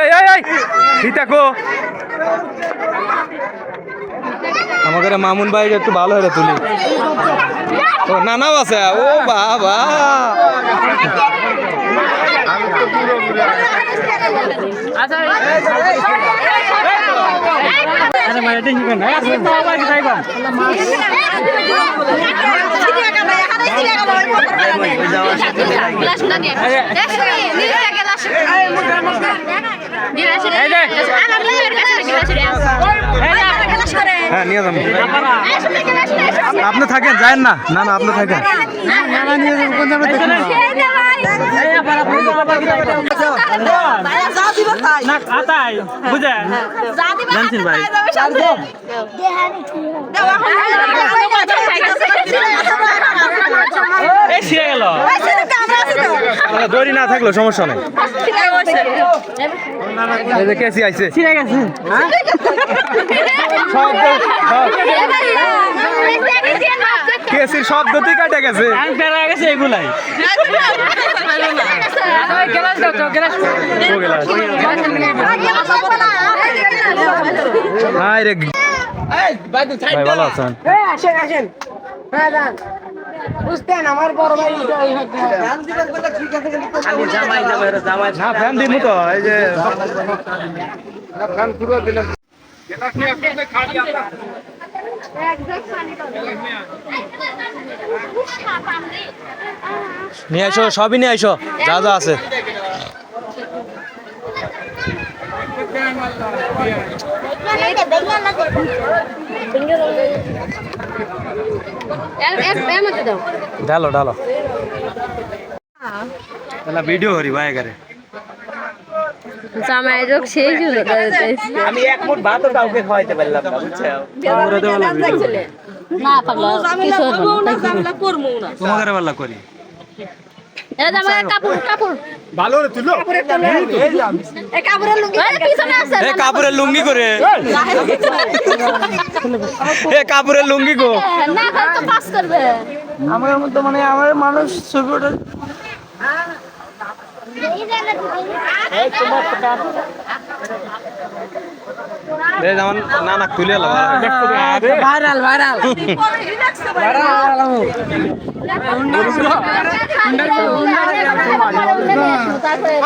এই এই আমাদের মামুন ভাই একটু ভালো হয়ে তুলি। ও নানাও আছে। ও বাবা। হ্যাঁ নিয়ে যাবেন আপনি থাকেন যায়েন না না না আপনি থাকেন না আতাই বুঝে? জানছেন ভাই? এই ছিঁড়ে গেল। দড়ি না থাকল সমস্যা নেই। কেসি আইছে। ছিঁড়ে গেছে। কেসির সব গতি কাটে গেছে। গেছে এগুলাই হাই রে। ভাই ভালো আছেন? আসেন আসেন হ্যাঁ যান বুঝতেন আমার বড় ভাই ফ্যান দিমু তো এই যে নিয়ে আসো সবই নিয়ে আসো যা যা আছে। ভিডিও হরি ভাই এগারে জামাই রোগ সেই জন্য আমি এক মুঠ ভাতও কাউকে খাওয়াইতে পারলাম না বুঝছ? না পাগলা কিছু না তোমাদের পাল্লা করি। এটা জামাই কাপড় কাপড়। ভালো রে তুলো। এই কাপড়ের লুঙ্গি করে। এ কাপড়ের লুঙ্গি গো। না খালি তো পাস করবে। আমার মতো মানে আমার মানুষ ছবি ওটা যেমন নানা তুলে ভাইরাল ভাইরাল। তারপরে